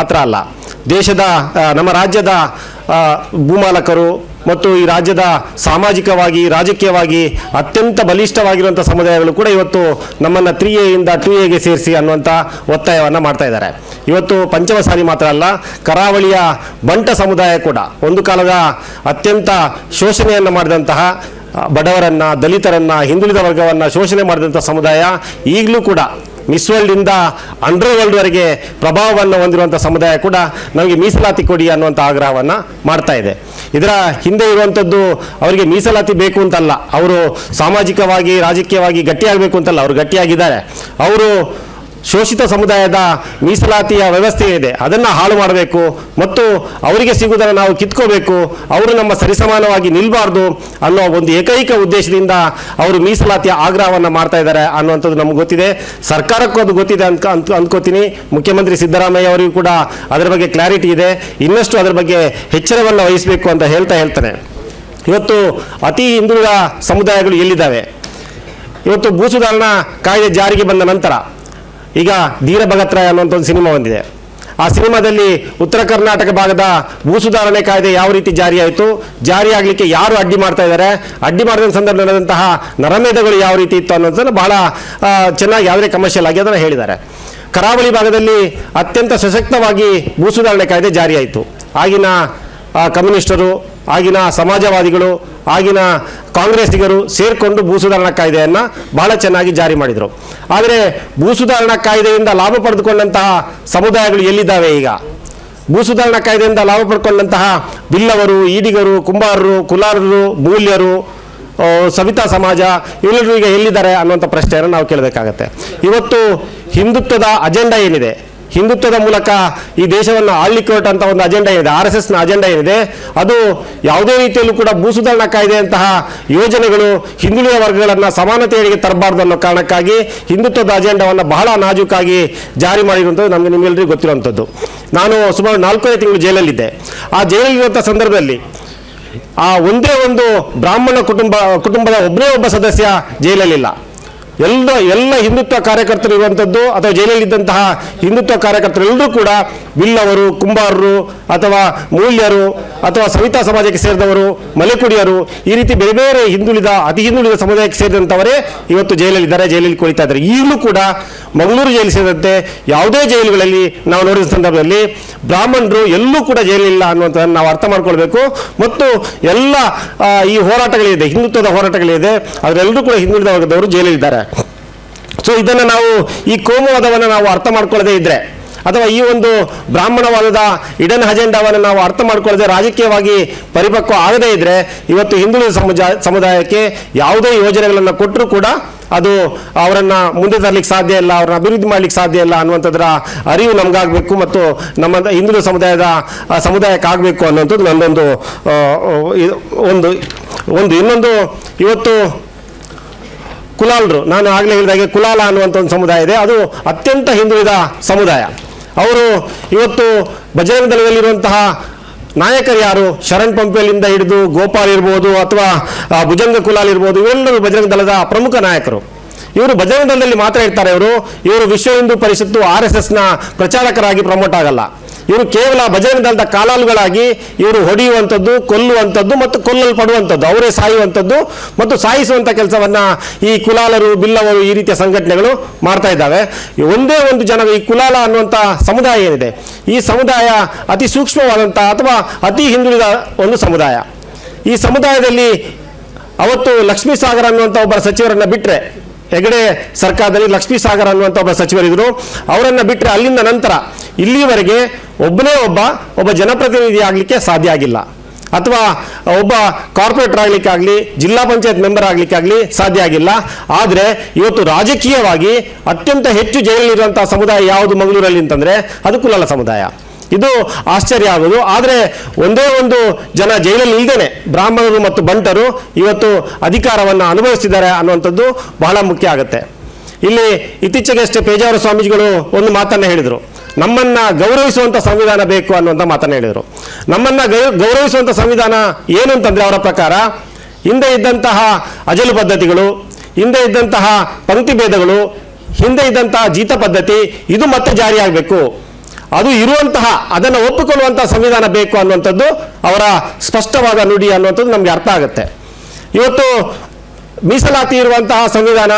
ಮಾತ್ರ ಅಲ್ಲ, ದೇಶದ ನಮ್ಮ ರಾಜ್ಯದ ಭೂಮಾಲಕರು ಮತ್ತು ಈ ರಾಜ್ಯದ ಸಾಮಾಜಿಕವಾಗಿ, ರಾಜಕೀಯವಾಗಿ ಅತ್ಯಂತ ಬಲಿಷ್ಠವಾಗಿರುವಂಥ ಸಮುದಾಯಗಳು ಕೂಡ ಇವತ್ತು ನಮ್ಮನ್ನು ತ್ರೀ ಎಯಿಂದ ಟು ಎಗೆ ಸೇರಿಸಿ ಅನ್ನುವಂಥ ಒತ್ತಾಯವನ್ನು ಮಾಡ್ತಾ ಇದ್ದಾರೆ. ಇವತ್ತು ಪಂಚಮಸಾಲಿ ಮಾತ್ರ ಅಲ್ಲ, ಕರಾವಳಿಯ ಬಂಟ ಸಮುದಾಯ ಕೂಡ ಒಂದು ಕಾಲದ ಅತ್ಯಂತ ಶೋಷಣೆಯನ್ನು ಮಾಡಿದಂತಹ ಬಡವರನ್ನು, ದಲಿತರನ್ನ, ಹಿಂದುಳಿದ ವರ್ಗವನ್ನ ಶೋಷಣೆ ಮಾಡಿದಂಥ ಸಮುದಾಯ ಈಗಲೂ ಕೂಡ ಮಿಸ್ ವರ್ಲ್ಡಿಂದ ಅಂಡರ್ ವರ್ಲ್ಡ್ವರೆಗೆ ಪ್ರಭಾವವನ್ನು ಹೊಂದಿರುವಂಥ ಸಮುದಾಯ ಕೂಡ ನಮಗೆ ಮೀಸಲಾತಿ ಕೊಡಿ ಅನ್ನುವಂಥ ಆಗ್ರಹವನ್ನು ಮಾಡ್ತಾ ಇದೆ. ಇದರ ಹಿಂದೆ ಇರುವಂಥದ್ದು ಅವರಿಗೆ ಮೀಸಲಾತಿ ಬೇಕು ಅಂತಲ್ಲ. ಅವರು ಸಾಮಾಜಿಕವಾಗಿ, ರಾಜಕೀಯವಾಗಿ ಗಟ್ಟಿಯಾಗಬೇಕು ಅಂತಲ್ಲ. ಅವರು ಗಟ್ಟಿಯಾಗಿದ್ದಾರೆ. ಅವರು ಶೋಷಿತ ಸಮುದಾಯದ ಮೀಸಲಾತಿಯ ವ್ಯವಸ್ಥೆ ಇದೆ. ಅದನ್ನು ಹಾಳು ಮಾಡಬೇಕು. ಮತ್ತು ಅವರಿಗೆ ಸಿಗುವುದನ್ನು ನಾವು ಕಿತ್ಕೋಬೇಕು. ಅವರು ನಮ್ಮ ಸರಿಸಮಾನವಾಗಿ ನಿಲ್ಬಾರ್ದು ಅನ್ನೋ ಒಂದು ಏಕೈಕ ಉದ್ದೇಶದಿಂದ ಅವರು ಮೀಸಲಾತಿಯ ಆಗ್ರಹವನ್ನು ಮಾಡ್ತಾ ಇದ್ದಾರೆ ಅನ್ನುವಂಥದ್ದು ನಮ್ಗೆ ಗೊತ್ತಿದೆ. ಸರ್ಕಾರಕ್ಕೂ ಅದು ಗೊತ್ತಿದೆ ಅಂತ ಅಂತ ಅಂದ್ಕೋತೀನಿ. ಮುಖ್ಯಮಂತ್ರಿ ಸಿದ್ದರಾಮಯ್ಯ ಅವರಿಗೂ ಕೂಡ ಅದರ ಬಗ್ಗೆ ಕ್ಲಾರಿಟಿ ಇದೆ. ಇನ್ನಷ್ಟು ಅದರ ಬಗ್ಗೆ ಎಚ್ಚರವನ್ನು ವಹಿಸಬೇಕು ಅಂತ ಹೇಳ್ತಾ ಹೇಳ್ತಾನೆ. ಇವತ್ತು ಅತಿ ಹಿಂದುಳಿದ ಸಮುದಾಯಗಳು ಎಲ್ಲಿದ್ದಾವೆ? ಇವತ್ತು ಭೂ ಸುಧಾರಣಾ ಕಾಯ್ದೆ ಜಾರಿಗೆ ಬಂದ ನಂತರ ಈಗ ಧೀರ ಭಗತ್ರಾಯ ಅನ್ನುವಂಥ ಒಂದು ಸಿನಿಮಾ ಬಂದಿದೆ. ಆ ಸಿನಿಮಾದಲ್ಲಿ ಉತ್ತರ ಕರ್ನಾಟಕ ಭಾಗದ ಭೂ ಸುಧಾರಣೆ ಕಾಯ್ದೆ ಯಾವ ರೀತಿ ಜಾರಿಯಾಯಿತು ಜಾರಿಯಾಗಲಿಕ್ಕೆ ಯಾರು ಅಡ್ಡಿ ಮಾಡ್ತಾ ಇದ್ದಾರೆ? ಅಡ್ಡಿ ಮಾಡಿದ ಸಂದರ್ಭ ನಡೆದಂತಹ ನರಮೇಧಗಳು ಯಾವ ರೀತಿ ಇತ್ತು ಅನ್ನೋದನ್ನು ಬಹಳ ಚೆನ್ನಾಗಿ ಯಾವುದೇ ಕಮರ್ಷಿಯಲ್ ಆಗಿ ಅದನ್ನು ಹೇಳಿದ್ದಾರೆ. ಕರಾವಳಿ ಭಾಗದಲ್ಲಿ ಅತ್ಯಂತ ಸಶಕ್ತವಾಗಿ ಭೂ ಸುಧಾರಣೆ ಕಾಯ್ದೆ ಜಾರಿಯಾಯಿತು ಆಗಿನ ಕಮ್ಯುನಿಸ್ಟರು ಆಗಿನ ಸಮಾಜವಾದಿಗಳು, ಆಗಿನ ಕಾಂಗ್ರೆಸ್ಸಿಗರು ಸೇರಿಕೊಂಡು ಭೂ ಸುಧಾರಣಾ ಕಾಯ್ದೆಯನ್ನು ಬಹಳ ಚೆನ್ನಾಗಿ ಜಾರಿ ಮಾಡಿದರು. ಆದರೆ ಭೂ ಸುಧಾರಣಾ ಕಾಯ್ದೆಯಿಂದ ಲಾಭ ಪಡೆದುಕೊಂಡಂತಹ ಸಮುದಾಯಗಳು ಎಲ್ಲಿದ್ದಾವೆ ಈಗ? ಭೂ ಸುಧಾರಣಾ ಕಾಯ್ದೆಯಿಂದ ಲಾಭ ಪಡ್ಕೊಂಡಂತಹ ಬಿಲ್ಲವರು, ಈಡಿಗರು, ಕುಂಬಾರರು, ಕುಲಾರರು, ಮೂಲ್ಯರು ಸವಿತಾ ಸಮಾಜ ಇವೆಲ್ಲರೂ ಈಗ ಎಲ್ಲಿದ್ದಾರೆ ಅನ್ನುವಂಥ ಪ್ರಶ್ನೆಯನ್ನು ನಾವು ಕೇಳಬೇಕಾಗತ್ತೆ. ಇವತ್ತು ಹಿಂದುತ್ವದ ಅಜೆಂಡಾ ಏನಿದೆ? ಹಿಂದುತ್ವದ ಮೂಲಕ ಈ ದೇಶವನ್ನು ಆಳ್ಲಿಕ್ಕೆ ಹೊರಟಂತ ಒಂದು ಅಜೆಂಡಾ ಏನಿದೆ? ಆರ್ ಎಸ್ ಎಸ್ನ ಅಜೆಂಡಾ ಏನಿದೆ? ಅದು ಯಾವುದೇ ರೀತಿಯಲ್ಲೂ ಕೂಡ ಭೂ ಸುಧಾರಣಾ ಕಾಯ್ದೆಯಂತಹ ಯೋಜನೆಗಳು ಹಿಂದುಳಿದ ವರ್ಗಗಳನ್ನು ಸಮಾನತೆಯರಿಗೆ ತರಬಾರ್ದು ಅನ್ನೋ ಕಾರಣಕ್ಕಾಗಿ ಹಿಂದುತ್ವದ ಅಜೆಂಡಾವನ್ನು ಬಹಳ ನಾಜೂಕಾಗಿ ಜಾರಿ ಮಾಡಿರುವಂಥದ್ದು ನಮಗೆ ನಿಮ್ಗೆಲ್ಲರಿಗೂ ಗೊತ್ತಿರುವಂಥದ್ದು. ನಾನು ಸುಮಾರು ನಾಲ್ಕನೇ ತಿಂಗಳು ಜೈಲಲ್ಲಿದ್ದೆ. ಆ ಜೈಲಲ್ಲಿರುವಂಥ ಸಂದರ್ಭದಲ್ಲಿ ಆ ಒಂದೇ ಒಂದು ಬ್ರಾಹ್ಮಣ ಕುಟುಂಬ, ಕುಟುಂಬದ ಒಬ್ಬನೇ ಒಬ್ಬ ಸದಸ್ಯ ಜೈಲಲ್ಲಿಲ್ಲ. ಎಲ್ಲ ಎಲ್ಲ ಹಿಂದುತ್ವ ಕಾರ್ಯಕರ್ತರು ಇರುವಂಥದ್ದು, ಅಥವಾ ಜೈಲಲ್ಲಿದ್ದಂತಹ ಹಿಂದುತ್ವ ಕಾರ್ಯಕರ್ತರು ಎಲ್ಲರೂ ಕೂಡ ಬಿಲ್ಲವರು ಕುಂಬಾರರು, ಅಥವಾ ಮೂಲ್ಯರು, ಅಥವಾ ಸವಿತಾ ಸಮಾಜಕ್ಕೆ ಸೇರಿದವರು, ಮಲೆಕುಡಿಯರು, ಈ ರೀತಿ ಬೇರೆ ಬೇರೆ ಹಿಂದುಳಿದ, ಅತಿ ಹಿಂದುಳಿದ ಸಮುದಾಯಕ್ಕೆ ಸೇರಿದಂಥವರೇ ಇವತ್ತು ಜೈಲಲ್ಲಿದ್ದಾರೆ, ಜೈಲಲ್ಲಿ ಕುಳಿತಾ ಇದ್ದಾರೆ. ಈಗಲೂ ಕೂಡ ಮಂಗಳೂರು ಜೈಲು ಸೇರಿದಂತೆ ಯಾವುದೇ ಜೈಲುಗಳಲ್ಲಿ ನಾವು ನೋಡಿದ ಸಂದರ್ಭದಲ್ಲಿ ಬ್ರಾಹ್ಮಣರು ಎಲ್ಲೂ ಕೂಡ ಜೈಲಿಲ್ಲ ಅನ್ನುವಂಥದ್ದನ್ನು ನಾವು ಅರ್ಥ ಮಾಡ್ಕೊಳ್ಬೇಕು. ಮತ್ತು ಎಲ್ಲ ಈ ಹೋರಾಟಗಳಿದೆ, ಹಿಂದುತ್ವದ ಹೋರಾಟಗಳಿದೆ ಅದರೆಲ್ಲರೂ ಕೂಡ ಹಿಂದುಳಿದ ವರ್ಗದವರು ಜೈಲಲ್ಲಿದ್ದಾರೆ. ಸೊ ಇದನ್ನು ನಾವು ಈ ಕೋಮುವಾದವನ್ನು ನಾವು ಅರ್ಥ ಮಾಡ್ಕೊಳ್ಳದೇ ಇದ್ರೆ ಅಥವಾ ಈ ಒಂದು ಬ್ರಾಹ್ಮಣವಾದದ ಇಡನ್ ಅಜೆಂಡಾವನ್ನು ನಾವು ಅರ್ಥ ಮಾಡ್ಕೊಳ್ಳದೆ ರಾಜಕೀಯವಾಗಿ ಪರಿಪಕ್ವ ಆಗದೇ ಇದ್ರೆ ಇವತ್ತು ಹಿಂದುಳಿದ ಸಮುದಾಯ ಸಮುದಾಯಕ್ಕೆ ಯಾವುದೇ ಯೋಜನೆಗಳನ್ನು ಕೊಟ್ಟರೂ ಕೂಡ ಅದು ಅವರನ್ನು ಮುಂದೆ ತರಲಿಕ್ಕೆ ಸಾಧ್ಯ ಇಲ್ಲ ಅವ್ರನ್ನ ಅಭಿವೃದ್ಧಿ ಮಾಡಲಿಕ್ಕೆ ಸಾಧ್ಯ ಇಲ್ಲ ಅನ್ನುವಂಥದ್ರ ಅರಿವು ನಮಗಾಗಬೇಕು ಮತ್ತು ನಮ್ಮ ಹಿಂದುಳಿದ ಸಮುದಾಯದ ಆ, ಸಮುದಾಯಕ್ಕೆ ಆಗಬೇಕು ಅನ್ನುವಂಥದ್ದು ನನ್ನೊಂದು ಒಂದು ಒಂದು ಇನ್ನೊಂದು ಇವತ್ತು ಕುಲಾಲರು. ನಾನು ಆಗಲೇ ಹೇಳಿದಾಗೆ ಕುಲಾಲ ಅನ್ನುವಂಥ ಒಂದು ಸಮುದಾಯ ಇದೆ. ಅದು ಅತ್ಯಂತ ಹಿಂದುಳಿದ ಸಮುದಾಯ. ಅವರು ಇವತ್ತು ಬಜರಂಗ ದಳದಲ್ಲಿರುವಂತಹ ನಾಯಕರು ಯಾರು? ಶರಣ್ ಪಂಪೇಲಿಂದ ಹಿಡಿದು ಗೋಪಾಲ್ ಇರ್ಬೋದು ಅಥವಾ ಭುಜಂಗ ಕುಲಾಲ್ ಇರ್ಬೋದು, ಇವೆಲ್ಲರೂ ಬಜರಂಗ ದಳದ ಪ್ರಮುಖ ನಾಯಕರು. ಇವರು ಬಜರಂಗ ದಳದಲ್ಲಿ ಮಾತ್ರ ಇರ್ತಾರೆ ಇವರು ಇವರು ವಿಶ್ವ ಹಿಂದೂ ಪರಿಷತ್ತು ಆರ್ ಎಸ್ ಎಸ್ನ ಪ್ರಚಾರಕರಾಗಿ ಪ್ರಮೋಟ್ ಆಗಲ್ಲ. ಇವರು ಕೇವಲ ಭಜನೆ ದಳದ ಕಾಲಾಲುಗಳಾಗಿ ಇವರು ಹೊಡೆಯುವಂಥದ್ದು, ಕೊಲ್ಲುವಂಥದ್ದು ಮತ್ತು ಕೊಲ್ಲಲ್ಪಡುವಂಥದ್ದು. ಅವರೇ ಸಾಯುವಂಥದ್ದು ಮತ್ತು ಸಾಯಿಸುವಂಥ ಕೆಲಸವನ್ನು ಈ ಕುಲಾಲರು, ಬಿಲ್ಲವರು ಈ ರೀತಿಯ ಸಂಘಟನೆಗಳು ಮಾಡ್ತಾ ಇದ್ದಾವೆ. ಒಂದೇ ಒಂದು ಜನ ಈ ಕುಲಾಲ ಅನ್ನುವಂಥ ಸಮುದಾಯ ಏನಿದೆ? ಈ ಸಮುದಾಯ ಅತಿ ಸೂಕ್ಷ್ಮವಾದಂಥ ಅಥವಾ ಅತಿ ಹಿಂದುಳಿದ ಒಂದು ಸಮುದಾಯ. ಈ ಸಮುದಾಯದಲ್ಲಿ ಅವತ್ತು ಲಕ್ಷ್ಮೀ ಸಾಗರ್ ಅನ್ನುವಂಥ ಒಬ್ಬ ಸಚಿವರನ್ನ ಬಿಟ್ಟರೆ ಹೆಗಡೆ ಸರ್ಕಾರದಲ್ಲಿ ಲಕ್ಷ್ಮೀ ಸಾಗರ್ ಅನ್ನುವಂಥ ಒಬ್ಬ ಸಚಿವರಿದ್ದರು ಅವರನ್ನು ಬಿಟ್ಟರೆ ಅಲ್ಲಿಂದ ನಂತರ ಇಲ್ಲಿವರೆಗೆ ಒಬ್ಬನೇ ಒಬ್ಬ ಒಬ್ಬ ಜನಪ್ರತಿನಿಧಿ ಆಗಲಿಕ್ಕೆ ಸಾಧ್ಯ ಆಗಿಲ್ಲ. ಅಥವಾ ಒಬ್ಬ ಕಾರ್ಪೊರೇಟರ್ ಆಗಲಿಕ್ಕಾಗಲಿ ಜಿಲ್ಲಾ ಪಂಚಾಯತ್ ಮೆಂಬರ್ ಆಗಲಿಕ್ಕಾಗಲಿ ಸಾಧ್ಯ ಆಗಿಲ್ಲ. ಆದರೆ ಇವತ್ತು ರಾಜಕೀಯವಾಗಿ ಅತ್ಯಂತ ಹೆಚ್ಚು ಜೈಲಲ್ಲಿರುವಂಥ ಸಮುದಾಯ ಯಾವುದು ಮಂಗಳೂರಲ್ಲಿ ಅಂತಂದರೆ ಅದು ಕುಲಾಲ ಸಮುದಾಯ. ಇದು ಆಶ್ಚರ್ಯ ಆಗೋದು. ಆದರೆ ಒಂದೇ ಒಂದು ಜನ ಜೈಲಲ್ಲಿ ಇಲ್ದೇನೆ, ಬ್ರಾಹ್ಮಣರು ಮತ್ತು ಬಂಟರು ಇವತ್ತು ಅಧಿಕಾರವನ್ನು ಅನುಭವಿಸ್ತಿದ್ದಾರೆ ಅನ್ನುವಂಥದ್ದು ಬಹಳ ಮುಖ್ಯ ಆಗುತ್ತೆ. ಇಲ್ಲಿ ಇತ್ತೀಚೆಗಷ್ಟೇ ಪೇಜಾವರ ಸ್ವಾಮೀಜಿಗಳು ಒಂದು ಮಾತನ್ನು ಹೇಳಿದರು. ನಮ್ಮನ್ನ ಗೌರವಿಸುವಂಥ ಸಂವಿಧಾನ ಬೇಕು ಅನ್ನುವಂಥ ಮಾತನ್ನು ಹೇಳಿದರು. ನಮ್ಮನ್ನ ಗೌರವಿಸುವಂಥ ಸಂವಿಧಾನ ಏನು ಅಂತಂದ್ರೆ ಅವರ ಪ್ರಕಾರ, ಹಿಂದೆ ಇದ್ದಂತಹ ಅಜಲು ಪದ್ಧತಿಗಳು, ಹಿಂದೆ ಇದ್ದಂತಹ ಪಂಕ್ತಿ ಭೇದಗಳು, ಹಿಂದೆ ಇದ್ದಂತಹ ಜೀತ ಪದ್ಧತಿ, ಇದು ಮತ್ತೆ ಜಾರಿಯಾಗಬೇಕು. ಅದು ಇರುವಂತಹ, ಅದನ್ನು ಒಪ್ಪಿಕೊಳ್ಳುವಂತಹ ಸಂವಿಧಾನ ಬೇಕು ಅನ್ನುವಂಥದ್ದು ಅವರ ಸ್ಪಷ್ಟವಾದ ನುಡಿ ಅನ್ನುವಂಥದ್ದು ನಮಗೆ ಅರ್ಥ ಆಗುತ್ತೆ. ಇವತ್ತು ಮೀಸಲಾತಿ ಇರುವಂತಹ ಸಂವಿಧಾನ,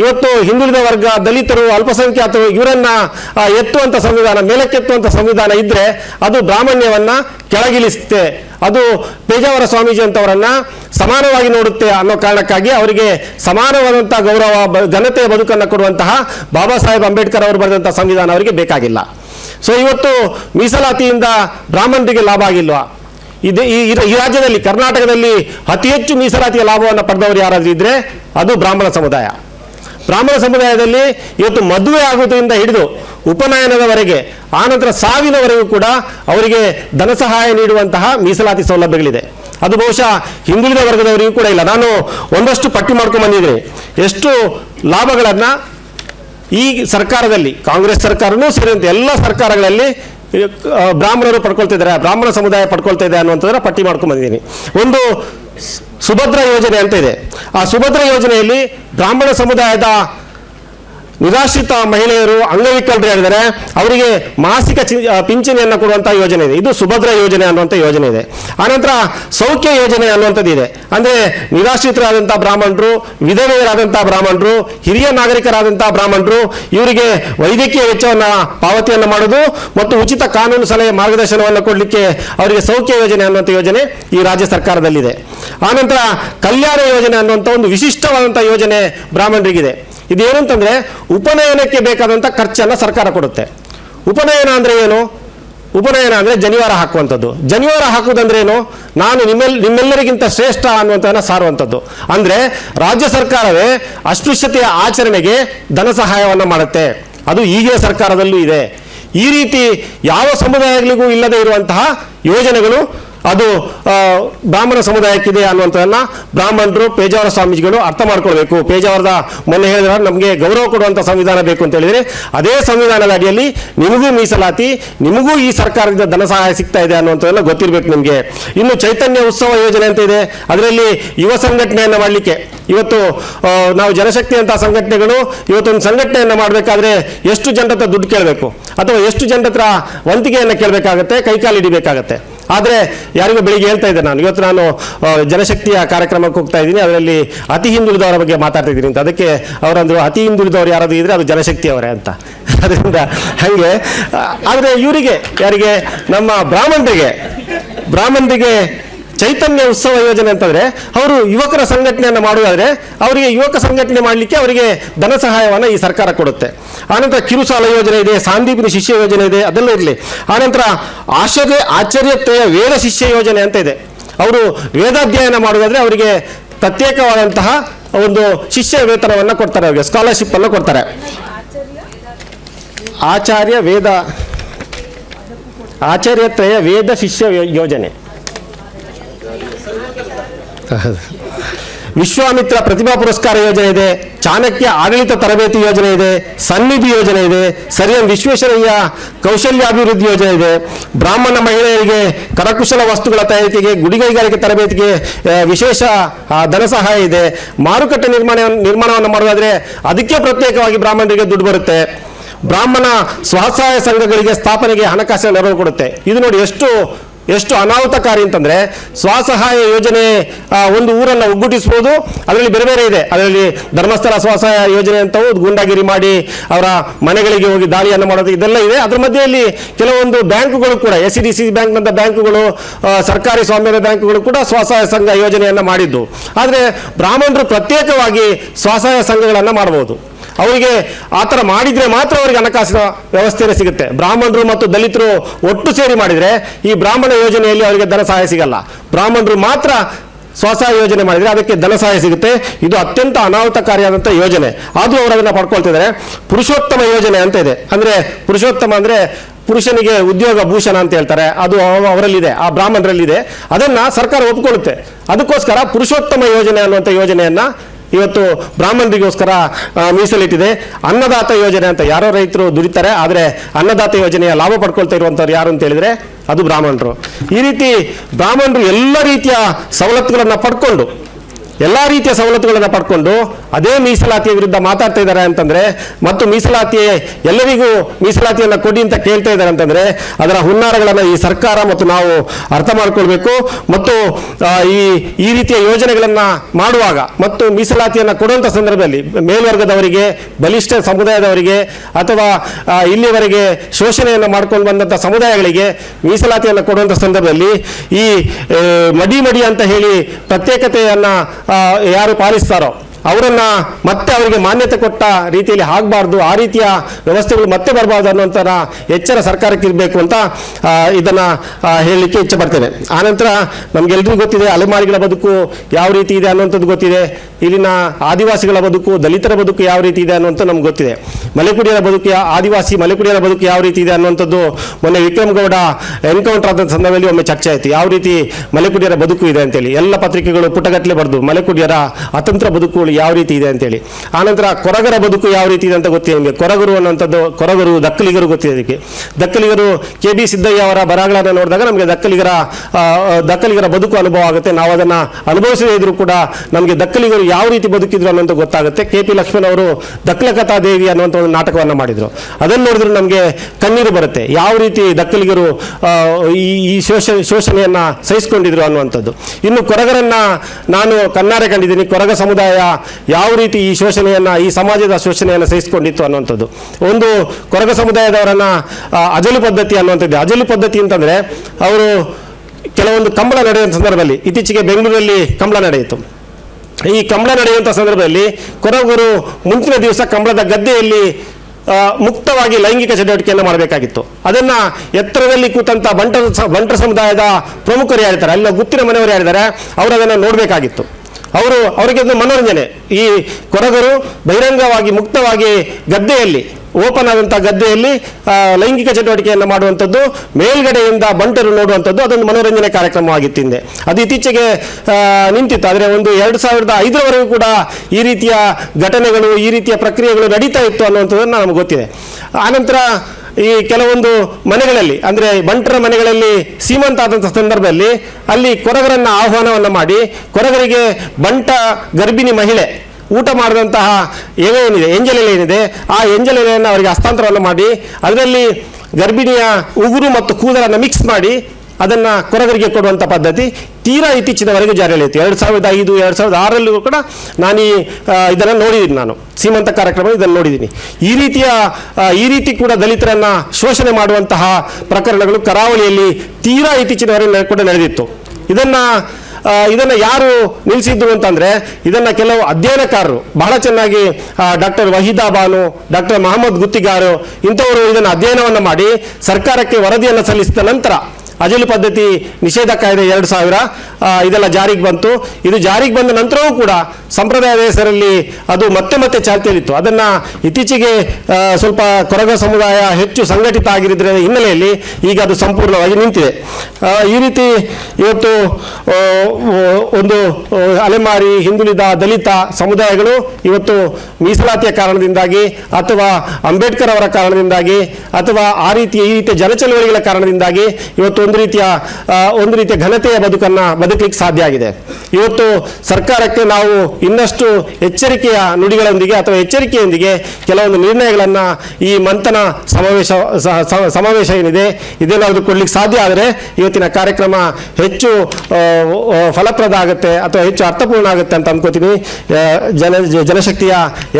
ಇವತ್ತು ಹಿಂದುಳಿದ ವರ್ಗ ದಲಿತರು ಅಲ್ಪಸಂಖ್ಯಾತರು ಇವರನ್ನ ಎತ್ತುವಂಥ ಸಂವಿಧಾನ ಮೇಲಕ್ಕೆತ್ತುವಂಥ ಸಂವಿಧಾನ ಇದ್ರೆ ಅದು ಬ್ರಾಹ್ಮಣ್ಯವನ್ನ ಕೆಳಗಿಳಿಸುತ್ತೆ. ಅದು ಪೇಜಾವರ ಸ್ವಾಮೀಜಿ ಅಂತವರನ್ನ ಸಮಾನವಾಗಿ ನೋಡುತ್ತೆ ಅನ್ನೋ ಕಾರಣಕ್ಕಾಗಿ ಅವರಿಗೆ ಸಮಾನವಾದಂತಹ ಗೌರವ ಘನತೆಯ ಬದುಕನ್ನು ಕೊಡುವಂತಹ ಬಾಬಾ ಸಾಹೇಬ್ ಅಂಬೇಡ್ಕರ್ ಅವರು ಬರೆದಂತಹ ಸಂವಿಧಾನ ಅವರಿಗೆ ಬೇಕಾಗಿಲ್ಲ. ಸೊ ಇವತ್ತು ಮೀಸಲಾತಿಯಿಂದ ಬ್ರಾಹ್ಮಣರಿಗೆ ಲಾಭ ಆಗಿಲ್ವಾ? ಇದೆ ಈ ರಾಜ್ಯದಲ್ಲಿ, ಕರ್ನಾಟಕದಲ್ಲಿ ಅತಿ ಹೆಚ್ಚು ಮೀಸಲಾತಿಯ ಲಾಭವನ್ನು ಪಡೆದವರು ಯಾರಾದರೂ ಇದ್ರೆ ಅದು ಬ್ರಾಹ್ಮಣ ಸಮುದಾಯ. ಬ್ರಾಹ್ಮಣ ಸಮುದಾಯದಲ್ಲಿ ಇವತ್ತು ಮದುವೆ ಆಗುವುದರಿಂದ ಹಿಡಿದು ಉಪನಯನದವರೆಗೆ, ಆನಂತರ ಸಾವಿನವರೆಗೂ ಕೂಡ ಅವರಿಗೆ ಧನ ಸಹಾಯ ನೀಡುವಂತಹ ಮೀಸಲಾತಿ ಸೌಲಭ್ಯಗಳಿದೆ. ಅದು ಬಹುಶಃ ಹಿಂದುಳಿದ ವರ್ಗದವರಿಗೂ ಕೂಡ ಇಲ್ಲ. ನಾನು ಒಂದಷ್ಟು ಪಟ್ಟಿ ಮಾಡ್ಕೊಂಡು ಬಂದಿದ್ದೀನಿ. ಎಷ್ಟು ಲಾಭಗಳನ್ನು ಈ ಸರ್ಕಾರದಲ್ಲಿ, ಕಾಂಗ್ರೆಸ್ ಸರ್ಕಾರನೂ ಸೇರಿದಂತೆ ಎಲ್ಲ ಸರ್ಕಾರಗಳಲ್ಲಿ ಬ್ರಾಹ್ಮಣರು ಪಡ್ಕೊಳ್ತಿದ್ದಾರೆ ಬ್ರಾಹ್ಮಣ ಸಮುದಾಯ ಪಡ್ಕೊಳ್ತಾ ಇದೆ ಅನ್ನುವಂಥದ್ದನ್ನ ಪಟ್ಟಿ ಮಾಡ್ಕೊಂಡು ಬಂದಿದ್ದೀನಿ. ಒಂದು ಸುಭದ್ರ ಯೋಜನೆ ಅಂತ ಇದೆ. ಆ ಸುಭದ್ರ ಯೋಜನೆಯಲ್ಲಿ ಬ್ರಾಹ್ಮಣ ಸಮುದಾಯದ ನಿರಾಶ್ರಿತ ಮಹಿಳೆಯರು ಅಂಗವಿಕಲರು ಹೇಳಿದರೆ ಅವರಿಗೆ ಮಾಸಿಕ ಪಿಂಚಣಿಯನ್ನು ಕೊಡುವಂತಹ ಯೋಜನೆ ಇದೆ. ಇದು ಸುಭದ್ರ ಯೋಜನೆ ಅನ್ನುವಂಥ ಯೋಜನೆ ಇದೆ. ಆನಂತರ ಸೌಖ್ಯ ಯೋಜನೆ ಅನ್ನುವಂಥದ್ದು ಇದೆ. ಅಂದರೆ ನಿರಾಶ್ರಿತರಾದಂಥ ಬ್ರಾಹ್ಮಣರು, ವಿಧವೆಯರಾದಂಥ ಬ್ರಾಹ್ಮಣರು, ಹಿರಿಯ ನಾಗರಿಕರಾದಂಥ ಬ್ರಾಹ್ಮಣರು ಇವರಿಗೆ ವೈದ್ಯಕೀಯ ವೆಚ್ಚವನ್ನು, ಪಾವತಿಯನ್ನು ಮಾಡೋದು ಮತ್ತು ಉಚಿತ ಕಾನೂನು ಸಲಹೆ ಮಾರ್ಗದರ್ಶನವನ್ನು ಕೊಡಲಿಕ್ಕೆ ಅವರಿಗೆ ಸೌಖ್ಯ ಯೋಜನೆ ಅನ್ನುವಂಥ ಯೋಜನೆ ಈ ರಾಜ್ಯ ಸರ್ಕಾರದಲ್ಲಿದೆ. ಆನಂತರ ಕಲ್ಯಾಣ ಯೋಜನೆ ಅನ್ನುವಂಥ ಒಂದು ವಿಶಿಷ್ಟವಾದಂಥ ಯೋಜನೆ ಬ್ರಾಹ್ಮಣರಿಗಿದೆ. ಇದೇನು ಅಂತಂದ್ರೆ ಉಪನಯನಕ್ಕೆ ಬೇಕಾದಂಥ ಖರ್ಚನ್ನು ಸರ್ಕಾರ ಕೊಡುತ್ತೆ. ಉಪನಯನ ಅಂದ್ರೆ ಏನು? ಉಪನಯನ ಅಂದ್ರೆ ಜನಿವಾರ ಹಾಕುವಂಥದ್ದು. ಜನಿವಾರ ಹಾಕುವುದಂದ್ರೆ ಏನು? ನಾನು ನಿಮ್ಮೆಲ್, ನಿಮ್ಮೆಲ್ಲರಿಗಿಂತ ಶ್ರೇಷ್ಠ ಅನ್ನುವಂಥದ್ದನ್ನ ಸಾರುವಂಥದ್ದು. ಅಂದ್ರೆ ರಾಜ್ಯ ಸರ್ಕಾರವೇ ಅಸ್ಪೃಶ್ಯತೆಯ ಆಚರಣೆಗೆ ಧನ ಸಹಾಯವನ್ನು ಮಾಡುತ್ತೆ. ಅದು ಈಗಿನ ಸರ್ಕಾರದಲ್ಲೂ ಇದೆ. ಈ ರೀತಿ ಯಾವ ಸಮುದಾಯಗಳಿಗೂ ಇಲ್ಲದೆ ಇರುವಂತಹ ಯೋಜನೆಗಳು ಅದು ಬ್ರಾಹ್ಮಣ ಸಮುದಾಯಕ್ಕಿದೆ ಅನ್ನುವಂಥದ್ದನ್ನ ಬ್ರಾಹ್ಮಣರು, ಪೇಜಾವರ ಸ್ವಾಮೀಜಿಗಳು ಅರ್ಥ ಮಾಡ್ಕೊಳ್ಬೇಕು. ಪೇಜಾವರದ ಮೊನ್ನೆ ಹೇಳಿದ್ರೆ ನಮಗೆ ಗೌರವ ಕೊಡುವಂಥ ಸಂವಿಧಾನ ಬೇಕು ಅಂತ ಹೇಳಿದ್ರೆ, ಅದೇ ಸಂವಿಧಾನದ ಅಡಿಯಲ್ಲಿ ನಿಮಗೂ ಮೀಸಲಾತಿ, ನಿಮಗೂ ಈ ಸರ್ಕಾರದಿಂದ ಧನ ಸಹಾಯ ಸಿಗ್ತಾ ಇದೆ ಅನ್ನುವಂಥದ್ದೆಲ್ಲ ಗೊತ್ತಿರಬೇಕು ನಿಮಗೆ. ಇನ್ನು ಚೈತನ್ಯ ಉತ್ಸವ ಯೋಜನೆ ಅಂತ ಇದೆ. ಅದರಲ್ಲಿ ಯುವ ಸಂಘಟನೆಯನ್ನು ಮಾಡಲಿಕ್ಕೆ. ಇವತ್ತು ನಾವು ಜನಶಕ್ತಿ ಅಂತ ಸಂಘಟನೆಗಳು ಇವತ್ತೊಂದು ಸಂಘಟನೆಯನ್ನು ಮಾಡಬೇಕಾದ್ರೆ ಎಷ್ಟು ಜನರ ದುಡ್ಡು ಕೇಳಬೇಕು? ಅಥವಾ ಎಷ್ಟು ಜನರ ಹತ್ರ ವಂತಿಗೆಯನ್ನು ಕೇಳಬೇಕಾಗತ್ತೆ ಕೈಕಾಲು ಹಿಡಿಬೇಕಾಗತ್ತೆ ಆದರೆ ಯಾರಿಗೂ ಬೆಳಿಗ್ಗೆ ಹೇಳ್ತಾ ಇದ್ದೆ ನಾನು. ಇವತ್ತು ನಾನು ಜನಶಕ್ತಿಯ ಕಾರ್ಯಕ್ರಮಕ್ಕೆ ಹೋಗ್ತಾ ಇದ್ದೀನಿ. ಅದರಲ್ಲಿ ಅತಿ ಹಿಂದುಳಿದವರ ಬಗ್ಗೆ ಮಾತಾಡ್ತಾ ಇದ್ದೀನಿ ಅಂತ. ಅದಕ್ಕೆ ಅವರಂದ್ರು ಅತಿ ಹಿಂದುಳಿದವರು ಯಾರಾದರೂ ಇದ್ದರೆ ಅದು ಜನಶಕ್ತಿ ಅವರೇ ಅಂತ. ಅದರಿಂದ ಹಾಗೆ ಆದರೆ ಇವರಿಗೆ, ಯಾರಿಗೆ? ನಮ್ಮ ಬ್ರಾಹ್ಮಣರಿಗೆ. ಬ್ರಾಹ್ಮಣರಿಗೆ ಚೈತನ್ಯ ಉತ್ಸವ ಯೋಜನೆ ಅಂತಂದ್ರೆ ಅವರು ಯುವಕರ ಸಂಘಟನೆಯನ್ನು ಮಾಡುವುದಾದರೆ ಅವರಿಗೆ ಯುವಕ ಸಂಘಟನೆ ಮಾಡಲಿಕ್ಕೆ ಅವರಿಗೆ ಧನ ಸಹಾಯವನ್ನು ಈ ಸರ್ಕಾರ ಕೊಡುತ್ತೆ. ಆನಂತರ ಕಿರುಸಾಲ ಯೋಜನೆ ಇದೆ, ಸಾಂದೀಪಿನಿ ಶಿಷ್ಯ ಯೋಜನೆ ಇದೆ, ಅದೆಲ್ಲ ಇರಲಿ. ಆನಂತರ ಆಶ್ಚರ್ಯ ಆಶ್ಚರ್ಯತೆಯ ವೇದ ಶಿಷ್ಯ ಯೋಜನೆ ಅಂತ ಇದೆ. ಅವರು ವೇದಾಧ್ಯಯನ ಮಾಡುವುದಾದರೆ ಅವರಿಗೆ ಪ್ರತ್ಯೇಕವಾದಂತಹ ಒಂದು ಶಿಷ್ಯ ವೇತನವನ್ನು ಕೊಡ್ತಾರೆ ಅವರಿಗೆ ಸ್ಕಾಲರ್ಶಿಪ್ ಅನ್ನು ಕೊಡ್ತಾರೆ. ಆಚಾರ್ಯ ವೇದ, ಆಚಾರ್ಯತ್ರಯ ವೇದ ಶಿಷ್ಯ ಯೋಜನೆ. ವಿಶ್ವಾಮಿತ್ರ ಪ್ರತಿಭಾ ಪುರಸ್ಕಾರ ಯೋಜನೆ ಇದೆ, ಚಾಣಕ್ಯ ಆಡಳಿತ ತರಬೇತಿ ಯೋಜನೆ ಇದೆ, ಸನ್ನಿಧಿ ಯೋಜನೆ ಇದೆ ಸರ್ ಎಂ ವಿಶ್ವೇಶ್ವರಯ್ಯ ಕೌಶಲ್ಯಾಭಿವೃದ್ಧಿ ಯೋಜನೆ ಇದೆ. ಬ್ರಾಹ್ಮಣ ಮಹಿಳೆಯರಿಗೆ ಕರಕುಶಲ ವಸ್ತುಗಳ ತಯಾರಿಕೆಗೆ, ಗುಡಿಗೈಗಾರಿಕೆ ತರಬೇತಿಗೆ ವಿಶೇಷ ಧನ ಸಹಾಯ ಇದೆ. ಮಾರುಕಟ್ಟೆ ನಿರ್ಮಾಣ, ನಿರ್ಮಾಣವನ್ನು ಮಾಡೋದಾದ್ರೆ ಅದಕ್ಕೆ ಪ್ರತ್ಯೇಕವಾಗಿ ಬ್ರಾಹ್ಮಣರಿಗೆ ದುಡ್ಡು ಬರುತ್ತೆ. ಬ್ರಾಹ್ಮಣ ಸ್ವಸಹಾಯ ಸಂಘಗಳಿಗೆ ಸ್ಥಾಪನೆಗೆ ಹಣಕಾಸಿನ ನೆರವು ಕೊಡುತ್ತೆ. ಇದು ನೋಡಿ ಎಷ್ಟು ಎಷ್ಟು ಅನಾಹುತಕಾರಿ ಅಂತಂದ್ರೆ ಸ್ವಸಹಾಯ ಯೋಜನೆ ಒಂದು ಊರನ್ನು ಒಗ್ಗೂಟಿಸ್ಬೋದು. ಅದರಲ್ಲಿ ಬೇರೆ ಬೇರೆ ಇದೆ. ಅದರಲ್ಲಿ ಧರ್ಮಸ್ಥಳ ಸ್ವಸಹಾಯ ಯೋಜನೆ ಅಂತ ಗೂಂಡಾಗಿರಿ ಮಾಡಿ ಅವರ ಮನೆಗಳಿಗೆ ಹೋಗಿ ದಾಳಿಯನ್ನು ಮಾಡೋದು ಇದೆಲ್ಲ ಇದೆ. ಅದರ ಮಧ್ಯೆಯಲ್ಲಿ ಕೆಲವೊಂದು ಬ್ಯಾಂಕುಗಳು ಕೂಡ, ಎಸ್ ಸಿ ಡಿ ಸಿ ಬ್ಯಾಂಕ್ನಂಥ ಬ್ಯಾಂಕುಗಳು ಸರ್ಕಾರಿ ಸ್ವಾಮ್ಯದ ಬ್ಯಾಂಕುಗಳು ಕೂಡ ಸ್ವಸಹಾಯ ಸಂಘ ಯೋಜನೆಯನ್ನು ಮಾಡಿದ್ದು. ಆದರೆ ಬ್ರಾಹ್ಮಣರು ಪ್ರತ್ಯೇಕವಾಗಿ ಸ್ವಸಹಾಯ ಸಂಘಗಳನ್ನು ಮಾಡಬಹುದು ಅವರಿಗೆ ಆ ಥರ ಮಾಡಿದ್ರೆ ಮಾತ್ರ ಅವರಿಗೆ ಹಣಕಾಸಿನ ವ್ಯವಸ್ಥೆನೇ ಸಿಗುತ್ತೆ. ಬ್ರಾಹ್ಮಣರು ಮತ್ತು ದಲಿತರು ಒಟ್ಟು ಸೇರಿ ಮಾಡಿದರೆ ಈ ಬ್ರಾಹ್ಮಣ ಯೋಜನೆಯಲ್ಲಿ ಅವರಿಗೆ ಧನ ಸಹಾಯ ಸಿಗಲ್ಲ. ಬ್ರಾಹ್ಮಣರು ಮಾತ್ರ ಸ್ವಸಹಾಯ ಯೋಜನೆ ಮಾಡಿದರೆ ಅದಕ್ಕೆ ಧನ ಸಹಾಯ ಸಿಗುತ್ತೆ. ಇದು ಅತ್ಯಂತ ಅನಾಹುತಕಾರಿಯಾದಂಥ ಯೋಜನೆ. ಆದರೂ ಅವರು ಅದನ್ನು ಪಡ್ಕೊಳ್ತಿದ್ದಾರೆ. ಪುರುಷೋತ್ತಮ ಯೋಜನೆ ಅಂತ ಇದೆ. ಅಂದರೆ ಪುರುಷೋತ್ತಮ ಅಂದರೆ ಪುರುಷನಿಗೆ ಉದ್ಯೋಗ ಭೂಷಣ ಅಂತ ಹೇಳ್ತಾರೆ. ಅದು ಅವ- ಅವರಲ್ಲಿದೆ. ಆ ಬ್ರಾಹ್ಮಣರಲ್ಲಿದೆ. ಅದನ್ನು ಸರ್ಕಾರ ಒಪ್ಕೊಳ್ಳುತ್ತೆ. ಅದಕ್ಕೋಸ್ಕರ ಪುರುಷೋತ್ತಮ ಯೋಜನೆ ಅನ್ನುವಂಥ ಯೋಜನೆಯನ್ನು ಇವತ್ತು ಬ್ರಾಹ್ಮಣರಿಗೋಸ್ಕರ ಮೀಸಲಿಟ್ಟಿದೆ. ಅನ್ನದಾತ ಯೋಜನೆ ಅಂತ ಯಾರೋ ರೈತರು ದುಡಿತಾರೆ, ಆದರೆ ಅನ್ನದಾತ ಯೋಜನೆಯ ಲಾಭ ಪಡ್ಕೊಳ್ತಾ ಇರುವಂಥವ್ರು ಯಾರು ಅಂತ ಹೇಳಿದ್ರೆ ಅದು ಬ್ರಾಹ್ಮಣರು. ಈ ರೀತಿ ಬ್ರಾಹ್ಮಣರು ಎಲ್ಲ ರೀತಿಯ ಸವಲತ್ತುಗಳನ್ನು ಪಡ್ಕೊಂಡು ಎಲ್ಲ ರೀತಿಯ ಸವಲತ್ತುಗಳನ್ನು ಪಡ್ಕೊಂಡು ಅದೇ ಮೀಸಲಾತಿಯ ವಿರುದ್ಧ ಮಾತಾಡ್ತಾ ಇದ್ದಾರೆ ಅಂತಂದ್ರೆ, ಮತ್ತು ಮೀಸಲಾತಿ ಎಲ್ಲರಿಗೂ ಮೀಸಲಾತಿಯನ್ನು ಕೊಡಿ ಅಂತ ಕೇಳ್ತಾ ಇದ್ದಾರೆ ಅಂತಂದ್ರೆ, ಅದರ ಹುನ್ನಾರಗಳನ್ನು ಈ ಸರ್ಕಾರ ಮತ್ತು ನಾವು ಅರ್ಥ ಮಾಡ್ಕೊಳ್ಬೇಕು. ಮತ್ತು ಈ ಈ ರೀತಿಯ ಯೋಜನೆಗಳನ್ನು ಮಾಡುವಾಗ ಮತ್ತು ಮೀಸಲಾತಿಯನ್ನು ಕೊಡುವಂಥ ಸಂದರ್ಭದಲ್ಲಿ ಮೇಲ್ವರ್ಗದವರಿಗೆ, ಬಲಿಷ್ಠ ಸಮುದಾಯದವರಿಗೆ, ಅಥವಾ ಇಲ್ಲಿವರೆಗೆ ಶೋಷಣೆಯನ್ನು ಮಾಡ್ಕೊಂಡು ಬಂದಂಥ ಸಮುದಾಯಗಳಿಗೆ ಮೀಸಲಾತಿಯನ್ನು ಕೊಡುವಂಥ ಸಂದರ್ಭದಲ್ಲಿ ಈ ಮಡಿ ಮಡಿ ಅಂತ ಹೇಳಿ ಪ್ರತ್ಯೇಕತೆಯನ್ನು ಆ, ಯಾರು ಪಾಲಿಸ್ತಾರೋ ಅವರನ್ನ ಮತ್ತೆ ಅವರಿಗೆ ಮಾನ್ಯತೆ ಕೊಟ್ಟ ರೀತಿಯಲ್ಲಿ ಆಗಬಾರ್ದು, ಆ ರೀತಿಯ ವ್ಯವಸ್ಥೆಗಳು ಮತ್ತೆ ಬರಬಾರ್ದು ಅನ್ನುವಂಥ ಎಚ್ಚರ ಸರ್ಕಾರಕ್ಕೆ ಇರಬೇಕು ಅಂತ ಇದನ್ನು ಹೇಳಲಿಕ್ಕೆ ಇಚ್ಛೆ ಪಡ್ತೇನೆ. ಆನಂತರ ನಮಗೆಲ್ಲರಿಗೂ ಗೊತ್ತಿದೆ, ಅಲೆಮಾರಿಗಳ ಬದುಕು ಯಾವ ರೀತಿ ಇದೆ ಅನ್ನುವಂಥದ್ದು ಗೊತ್ತಿದೆ, ಇಲ್ಲಿನ ಆದಿವಾಸಿಗಳ ಬದುಕು, ದಲಿತರ ಬದುಕು ಯಾವ ರೀತಿ ಇದೆ ಅನ್ನುವಂಥ ನಮ್ಗೆ ಗೊತ್ತಿದೆ. ಮಲೆಕುಡಿಯರ ಬದುಕು ಆದಿವಾಸಿ ಮಲೆಕುಡಿಯರ ಬದುಕು ಯಾವ ರೀತಿ ಇದೆ ಅನ್ನುವಂಥದ್ದು ಮೊನ್ನೆ ವಿಕ್ರಮ್ ಗೌಡ ಎನ್ಕೌಂಟರ್ ಆದ ಸಂದರ್ಭದಲ್ಲಿ ಒಮ್ಮೆ ಚರ್ಚೆ ಆಯಿತು. ಯಾವ ರೀತಿ ಮಲೆಕುಡಿಯರ ಬದುಕು ಇದೆ ಅಂತೇಳಿ. ಎಲ್ಲ ಪತ್ರಿಕೆಗಳು ಪುಟಗಟ್ಟಲೆ ಬರೆದು ಮಲೆಕುಡಿಯರ ಅತಂತ್ರ ಬದುಕುಗಳು ಯಾವ ರೀತಿ ಇದೆ ಅಂತೇಳಿ. ಆನಂತರ ಕೊರಗರ ಬದುಕು ಯಾವ ರೀತಿ ಇದೆ ಅಂತ ಗೊತ್ತಿದೆ ನಿಮಗೆ. ಕೊರಗರು ಅನ್ನುವಂಥದ್ದು ಕೊರಗರು, ದಕ್ಕಲಿಗರು ಗೊತ್ತಿದೆ ಅದಕ್ಕೆ. ದಕ್ಕಲಿಗರು ಕೆ ಬಿ ಸಿದ್ದಯ್ಯ ಅವರ ಬರಹಗಳನ್ನು ನೋಡಿದಾಗ ನಮಗೆ ದಕ್ಕಲಿಗರ ದಕ್ಕಲಿಗರ ಬದುಕು ಅನುಭವ ಆಗುತ್ತೆ. ನಾವು ಅದನ್ನು ಅನುಭವಿಸದೇ ಇದ್ರೂ ಕೂಡ ನಮಗೆ ದಕ್ಕಲಿಗರು ಯಾವ ರೀತಿ ಬದುಕಿದ್ರು ಅನ್ನೋದು ಗೊತ್ತಾಗುತ್ತೆ. ಕೆ ಪಿ ಲಕ್ಷ್ಮಣ್ ಅವರು ದಕ್ಕಲಕಥಾ ದೇವಿ ಅನ್ನುವಂಥ ಒಂದು ನಾಟಕವನ್ನು ಮಾಡಿದರು. ಅದನ್ನು ನೋಡಿದ್ರೆ ನಮಗೆ ಕಣ್ಣೀರು ಬರುತ್ತೆ. ಯಾವ ರೀತಿ ದಕ್ಕಲಿಗರು ಈ ಈ ಶೋಷ, ಶೋಷಣೆಯನ್ನು ಸಹಿಸಿಕೊಂಡಿದ್ರು ಅನ್ನುವಂಥದ್ದು. ಇನ್ನು ಕೊರಗರನ್ನ ನಾನು ಕಣ್ಣಾರೆ ಕಂಡಿದ್ದೀನಿ. ಕೊರಗ ಸಮುದಾಯ ಯಾವ ರೀತಿ ಈ ಶೋಷಣೆಯನ್ನು, ಈ ಸಮಾಜದ ಶೋಷಣೆಯನ್ನು ಸಹಿಸಿಕೊಂಡಿತ್ತು ಅನ್ನುವಂಥದ್ದು. ಒಂದು ಕೊರಗ ಸಮುದಾಯದವರನ್ನ ಅಜಲು ಪದ್ಧತಿ ಅನ್ನುವಂಥದ್ದು. ಅಜಲು ಪದ್ಧತಿ ಅಂತಂದರೆ, ಅವರು ಕೆಲವೊಂದು ಕಂಬಳ ನಡೆಯುವಂಥ ಸಂದರ್ಭದಲ್ಲಿ, ಇತ್ತೀಚೆಗೆ ಬೆಂಗಳೂರಲ್ಲಿ ಕಂಬಳ ನಡೆಯಿತು. ಈ ಕಂಬಳ ನಡೆಯುವಂಥ ಸಂದರ್ಭದಲ್ಲಿ ಕೊರಗರು ಮುಂಚಿನ ದಿವಸ ಕಂಬಳದ ಗದ್ದೆಯಲ್ಲಿ ಮುಕ್ತವಾಗಿ ಲೈಂಗಿಕ ಚಟುವಟಿಕೆಯನ್ನು ಮಾಡಬೇಕಾಗಿತ್ತು. ಅದನ್ನ ಎತ್ತರದಲ್ಲಿ ಕೂತಂತ ಬಂಟ ಬಂಟರ ಸಮುದಾಯದ ಪ್ರಮುಖರು ಯಾರಿದ್ದಾರೆ ಅಲ್ಲ ಗುತ್ತಿನ ಮನೆಯವರು ಯಾರಿದ್ದಾರೆ, ಅವರು ಅದನ್ನು ನೋಡಬೇಕಾಗಿತ್ತು. ಅವರು ಅವರಿಗೆ ಒಂದು ಮನೋರಂಜನೆ. ಈ ಕೊರಗರು ಬಹಿರಂಗವಾಗಿ ಮುಕ್ತವಾಗಿ ಗದ್ದೆಯಲ್ಲಿ, ಓಪನ್ ಆದಂಥ ಗದ್ದೆಯಲ್ಲಿ ಲೈಂಗಿಕ ಚಟುವಟಿಕೆಯನ್ನು ಮಾಡುವಂಥದ್ದು, ಮೇಲ್ಗಡೆಯಿಂದ ಬಂಟರು ನೋಡುವಂಥದ್ದು ಅದೊಂದು ಮನೋರಂಜನೆ ಕಾರ್ಯಕ್ರಮವಾಗಿತ್ತು ಹಿಂದೆ ಅದು ಇತ್ತೀಚೆಗೆ ನಿಂತಿತ್ತು. ಆದರೆ ಒಂದು ಎರಡು ಸಾವಿರದ ಐದರವರೆಗೂ ಕೂಡ ಈ ರೀತಿಯ ಘಟನೆಗಳು, ಈ ರೀತಿಯ ಪ್ರಕ್ರಿಯೆಗಳು ನಡೀತಾ ಇತ್ತು ಅನ್ನುವಂಥದ್ದನ್ನು ನಮ್ಗೆ ಗೊತ್ತಿದೆ. ಆನಂತರ ಈ ಕೆಲವೊಂದು ಮನೆಗಳಲ್ಲಿ, ಅಂದರೆ ಬಂಟರ ಮನೆಗಳಲ್ಲಿ ಸೀಮಂತ ಆದಂಥ ಸಂದರ್ಭದಲ್ಲಿ ಅಲ್ಲಿ ಕೊರಗರನ್ನ ಆಹ್ವಾನವನ್ನು ಮಾಡಿ, ಕೊರಗರಿಗೆ ಬಂಟ ಗರ್ಭಿಣಿ ಮಹಿಳೆ ಊಟ ಮಾಡಿದಂತಹ ಎಲೆ ಏನಿದೆ ಎಂಜಲ್ ಏನಿದೆ, ಆ ಎಂಜಲ್ ಅವರಿಗೆ ಹಸ್ತಾಂತರವನ್ನು ಮಾಡಿ, ಅದರಲ್ಲಿ ಗರ್ಭಿಣಿಯ ಉಗುರು ಮತ್ತು ಕೂದಲನ್ನು ಮಿಕ್ಸ್ ಮಾಡಿ ಅದನ್ನು ಕೊರಗರಿಗೆ ಕೊಡುವಂಥ ಪದ್ಧತಿ ತೀರಾ ಇತ್ತೀಚಿನವರೆಗೂ ಜಾರಿಯಲ್ಲಿತ್ತು ಎರಡು ಸಾವಿರದ ಐದು, ಎರಡು ಸಾವಿರದ ಆರಲ್ಲೂ ಕೂಡ ನಾನು ಈ ಇದನ್ನು ನೋಡಿದ್ದೀನಿ ನಾನು. ಸೀಮಂತ ಕಾರ್ಯಕ್ರಮ ಇದನ್ನು ನೋಡಿದ್ದೀನಿ ಈ ರೀತಿಯ ಈ ರೀತಿ ಕೂಡ ದಲಿತರನ್ನು ಶೋಷಣೆ ಮಾಡುವಂತಹ ಪ್ರಕರಣಗಳು ಕರಾವಳಿಯಲ್ಲಿ ತೀರಾ ಇತ್ತೀಚಿನವರೆಗೂ ಕೂಡ ನಡೆದಿತ್ತು. ಇದನ್ನು ಇದನ್ನು ಯಾರು ನಿಲ್ಲಿಸಿದ್ದು ಅಂತಂದರೆ, ಇದನ್ನು ಕೆಲವು ಅಧ್ಯಯನಕಾರರು, ಬಹಳ ಚೆನ್ನಾಗಿ ಡಾಕ್ಟರ್ ವಹೀದಾ ಬಾನು ಡಾಕ್ಟರ್ ಮಹಮ್ಮದ್ ಗುತ್ತಿಗಾರು ಇಂಥವರು ಇದನ್ನು ಅಧ್ಯಯನವನ್ನು ಮಾಡಿ ಸರ್ಕಾರಕ್ಕೆ ವರದಿಯನ್ನು ಸಲ್ಲಿಸಿದ ನಂತರ ಅಜಲು ಪದ್ಧತಿ ನಿಷೇಧ ಕಾಯ್ದೆ ಎರಡು ಸಾವಿರ ಇದೆಲ್ಲ ಜಾರಿಗೆ ಬಂತು. ಇದು ಜಾರಿಗೆ ಬಂದ ನಂತರವೂ ಕೂಡ ಸಂಪ್ರದಾಯದ ಹೆಸರಲ್ಲಿ ಅದು ಮತ್ತೆ ಮತ್ತೆ ಚಾಲ್ತಿಯಲ್ಲಿತ್ತು. ಅದನ್ನ ಇತ್ತೀಚೆಗೆ ಸ್ವಲ್ಪ ಕೊರಗ ಸಮುದಾಯ ಹೆಚ್ಚು ಸಂಘಟಿತ ಆಗಿರಿದ್ರ ಹಿನ್ನೆಲೆಯಲ್ಲಿ ಈಗ ಅದು ಸಂಪೂರ್ಣವಾಗಿ ನಿಂತಿದೆ. ಈ ರೀತಿ ಇವತ್ತು ಒಂದು ಅಲೆಮಾರಿ, ಹಿಂದುಳಿದ ದಲಿತ ಸಮುದಾಯಗಳು ಇವತ್ತು ಮೀಸಲಾತಿಯ ಕಾರಣದಿಂದಾಗಿ ಅಥವಾ ಅಂಬೇಡ್ಕರ್ ಅವರ ಕಾರಣದಿಂದಾಗಿ ಅಥವಾ ಆ ರೀತಿಯ ಈ ರೀತಿಯ ಜನಚಳವಳಿಗಳ ಕಾರಣದಿಂದಾಗಿ ಇವತ್ತು ಒಂದು ರೀತಿಯ ಒಂದು ರೀತಿಯ ಘನತೆಯ ಬದುಕನ್ನು ಬದುಕಲಿಕ್ಕೆ ಸಾಧ್ಯ ಆಗಿದೆ. ಇವತ್ತು ಸರ್ಕಾರಕ್ಕೆ ನಾವು ಇನ್ನಷ್ಟು ಎಚ್ಚರಿಕೆಯ ನುಡಿಗಳೊಂದಿಗೆ ಅಥವಾ ಎಚ್ಚರಿಕೆಯೊಂದಿಗೆ ಕೆಲವೊಂದು ನಿರ್ಣಯಗಳನ್ನು ಈ ಮಂಥನ ಸಮಾವೇಶ ಸಮಾವೇಶ ಏನಿದೆ ಇದೇನಾದರೂ ಕೊಡ್ಲಿಕ್ಕೆ ಸಾಧ್ಯ ಆದರೆ ಇವತ್ತಿನ ಕಾರ್ಯಕ್ರಮ ಹೆಚ್ಚು ಫಲಪ್ರದ ಆಗುತ್ತೆ ಅಥವಾ ಹೆಚ್ಚು ಅರ್ಥಪೂರ್ಣ ಆಗುತ್ತೆ ಅಂತ ಅನ್ಕೋತೀನಿ. ಜನ, ಜನಶಕ್ತಿಯ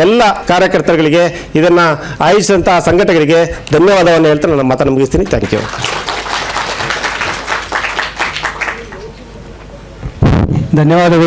ಎಲ್ಲ ಕಾರ್ಯಕರ್ತರುಗಳಿಗೆ ಇದನ್ನು ಆಯೋಜಿಸಿದಂತಹ ಸಂಘಟಕರಿಗೆ ಧನ್ಯವಾದವನ್ನು ಹೇಳ್ತಾ ನನ್ನ ಮಾತನ್ನು ಮುಗಿಸ್ತೀನಿ. ಥ್ಯಾಂಕ್ ಯು ಧನ್ಯವಾದಗಳು